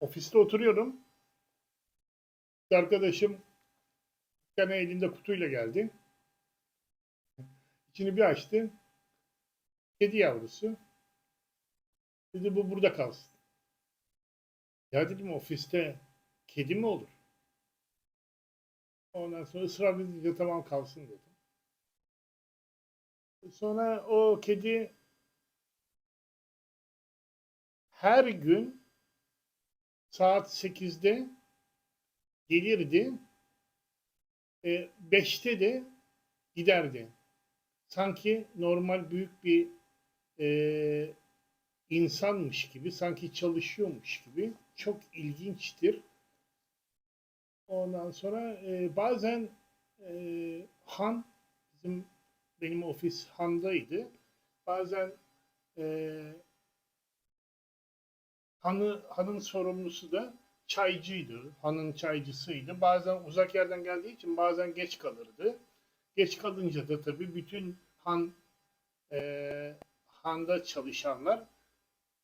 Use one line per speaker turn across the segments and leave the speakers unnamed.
Ofiste oturuyorum. Bir arkadaşım bir tane elinde kutuyla geldi. İçini bir açtı. Kedi yavrusu. Dedi bu burada kalsın. Ya dedim ofiste kedi mi olur? Ondan sonra ısrar edince tamam kalsın dedim. Sonra o kedi her gün saat 8'de gelirdi. E, 5'te de giderdi. Sanki normal büyük bir e, insanmış gibi, sanki çalışıyormuş gibi. Çok ilginçtir. Ondan sonra e, bazen e, Han, bizim benim ofis Han'daydı. Bazen e, Hanı, hanın sorumlusu da çaycıydı. Hanın çaycısıydı. Bazen uzak yerden geldiği için bazen geç kalırdı. Geç kalınca da tabii bütün han e, handa çalışanlar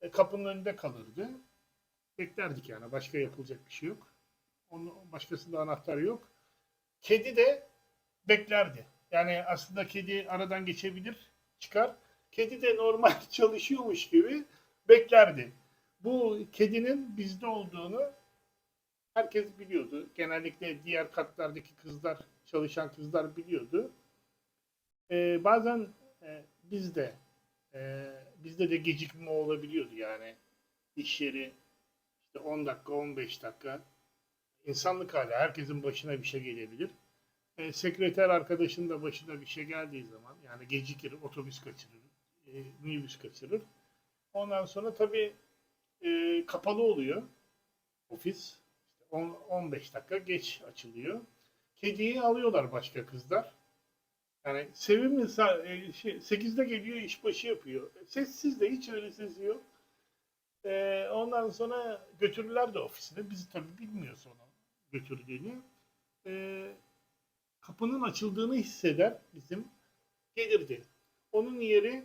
e, kapının önünde kalırdı. Beklerdik yani. Başka yapılacak bir şey yok. Onun başkasında anahtar yok. Kedi de beklerdi. Yani aslında kedi aradan geçebilir, çıkar. Kedi de normal çalışıyormuş gibi beklerdi. Bu kedinin bizde olduğunu herkes biliyordu. Genellikle diğer katlardaki kızlar, çalışan kızlar biliyordu. Ee, bazen e, bizde e, bizde de gecikme olabiliyordu yani. İş yeri işte 10 dakika, 15 dakika insanlık hali. Herkesin başına bir şey gelebilir. E, sekreter arkadaşın da başına bir şey geldiği zaman yani gecikir, otobüs kaçırır, e, minibüs kaçırır. Ondan sonra tabii e, kapalı oluyor ofis. İşte 10, 15 dakika geç açılıyor. Kediyi alıyorlar başka kızlar. Yani sevimli e, şey, 8'de geliyor işbaşı yapıyor. Sessiz de hiç öyle sesi yok. E, ondan sonra götürürler de ofisine. Biz tabii bilmiyoruz onu götürdüğünü. E, kapının açıldığını hisseder bizim. Gelirdi. Onun yeri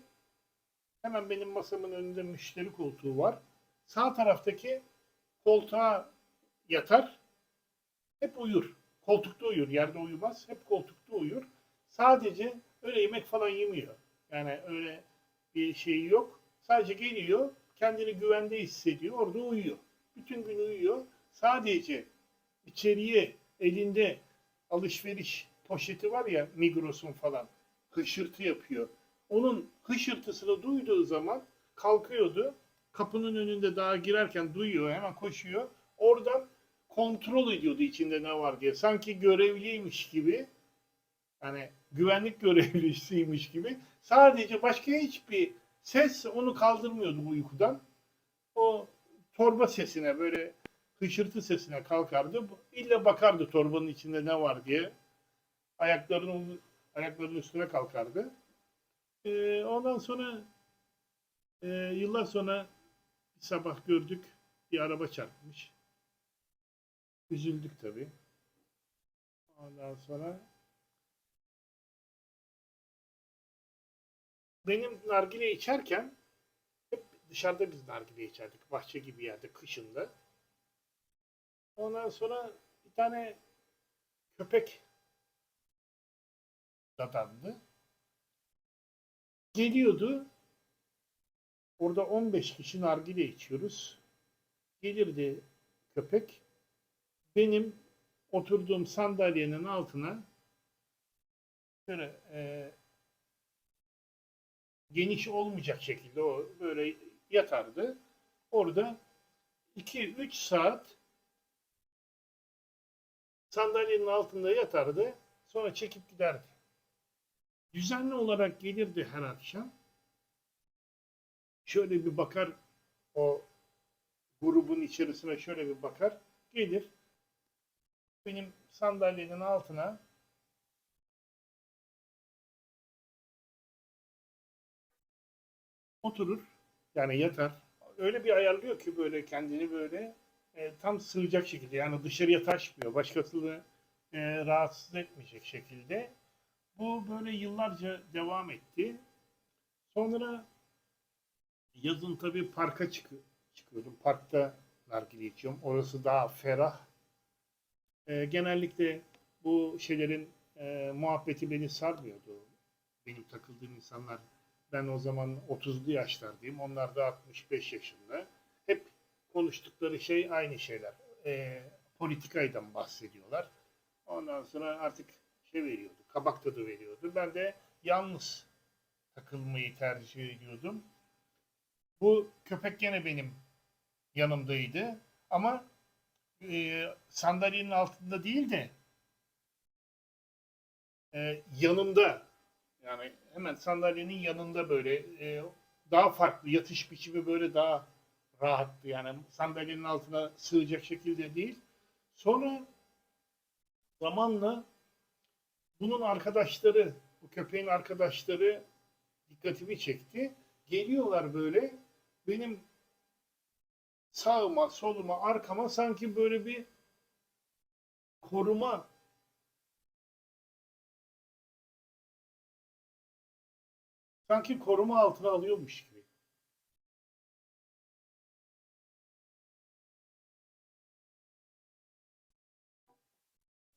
hemen benim masamın önünde müşteri koltuğu var. Sağ taraftaki koltuğa yatar. Hep uyur. Koltukta uyur. Yerde uyumaz. Hep koltukta uyur. Sadece öyle yemek falan yemiyor. Yani öyle bir şey yok. Sadece geliyor. Kendini güvende hissediyor. Orada uyuyor. Bütün gün uyuyor. Sadece içeriye elinde alışveriş poşeti var ya Migros'un falan hışırtı yapıyor. Onun hışırtısını duyduğu zaman kalkıyordu. Kapının önünde daha girerken duyuyor hemen koşuyor. Oradan kontrol ediyordu içinde ne var diye. Sanki görevliymiş gibi yani güvenlik görevlisiymiş gibi sadece başka hiçbir ses onu kaldırmıyordu uykudan. O torba sesine böyle hışırtı sesine kalkardı. İlle bakardı torbanın içinde ne var diye. Ayaklarının ayaklarının üstüne kalkardı. Ee, ondan sonra e, yıllar sonra sabah gördük bir araba çarpmış. Üzüldük tabii. Ondan sonra benim nargile içerken hep dışarıda biz nargile içerdik. Bahçe gibi yerde kışında. Ondan sonra bir tane köpek dadandı. Geliyordu. Orada 15 kişi nargile içiyoruz. Gelirdi köpek. Benim oturduğum sandalyenin altına böyle e, geniş olmayacak şekilde o böyle yatardı. Orada 2-3 saat sandalyenin altında yatardı. Sonra çekip giderdi. Düzenli olarak gelirdi her akşam. Şöyle bir bakar o grubun içerisine şöyle bir bakar. Gelir. Benim sandalyenin altına oturur. Yani yatar. Öyle bir ayarlıyor ki böyle kendini böyle e, tam sığacak şekilde. Yani dışarıya taşmıyor. Başkasını e, rahatsız etmeyecek şekilde. Bu böyle yıllarca devam etti. Sonra yazın tabii parka çıkı- çıkıyordum. Parkta nargile içiyorum. Orası daha ferah. E, genellikle bu şeylerin e, muhabbeti beni sarmıyordu. Benim takıldığım insanlar ben o zaman 30'lu yaşlardayım. Onlar da 65 yaşında. Hep konuştukları şey aynı şeyler. E, politikaydan bahsediyorlar. Ondan sonra artık şey veriyordu. Kabak tadı veriyordu. Ben de yalnız takılmayı tercih ediyordum. Bu köpek gene benim yanımdaydı. Ama e, sandalyenin altında değil de e, yanımda yani hemen sandalyenin yanında böyle e, daha farklı yatış biçimi böyle daha rahattı yani sandalyenin altına sığacak şekilde değil. Sonra zamanla bunun arkadaşları, bu köpeğin arkadaşları dikkatimi çekti. Geliyorlar böyle benim sağıma, soluma, arkama sanki böyle bir koruma sanki koruma altına alıyormuş gibi.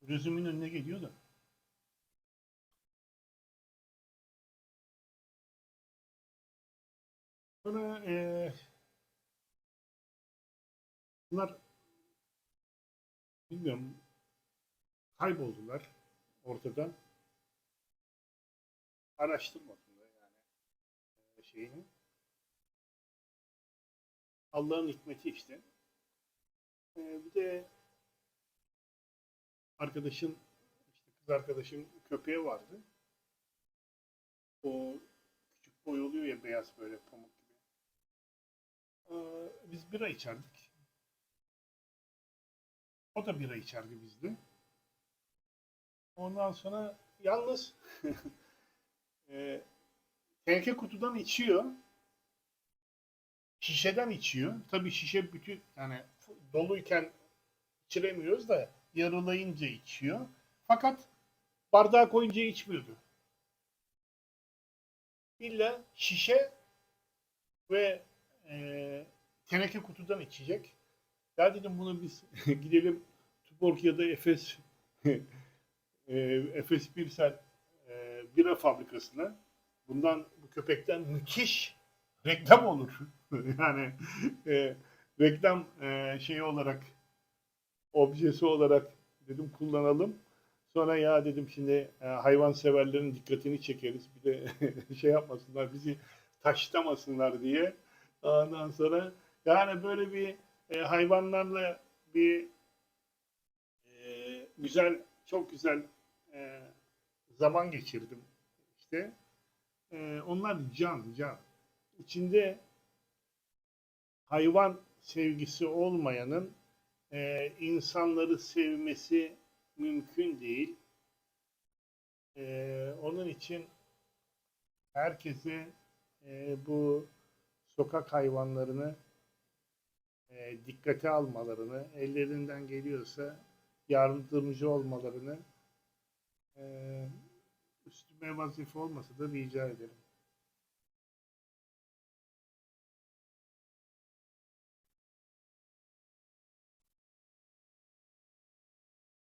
Gözümün önüne geliyor da. Sonra eee bunlar bilmiyorum kayboldular ortadan. Araştırmadım da yani eee, şeyini. Allah'ın hikmeti işte. Eee, bir de arkadaşın işte kız arkadaşın köpeği vardı. O küçük boy oluyor ya beyaz böyle pamuk. Ee, biz bira içerdik. O da bira içerdi bizde. Ondan sonra yalnız e, teneke kutudan içiyor. Şişeden içiyor. Tabii şişe bütün yani doluyken içiremiyoruz da yarılayınca içiyor. Fakat bardağa koyunca içmiyordu. İlla şişe ve e, teneke kutudan içecek. Ya dedim bunu biz gidelim Tuborg ya da Efes e, Efes Birsel e, bira fabrikasına bundan bu köpekten müthiş reklam olur. yani e, reklam e, şeyi olarak objesi olarak dedim kullanalım. Sonra ya dedim şimdi e, hayvan severlerin dikkatini çekeriz. Bir de şey yapmasınlar bizi taşlamasınlar diye. Ondan sonra yani böyle bir e, hayvanlarla bir e, güzel, çok güzel e, zaman geçirdim işte. E, onlar can, can. İçinde hayvan sevgisi olmayanın e, insanları sevmesi mümkün değil. E, onun için herkese e, bu sokak hayvanlarını e, dikkate almalarını, ellerinden geliyorsa yardımcı olmalarını e, üstüme vazife olmasa da rica ederim.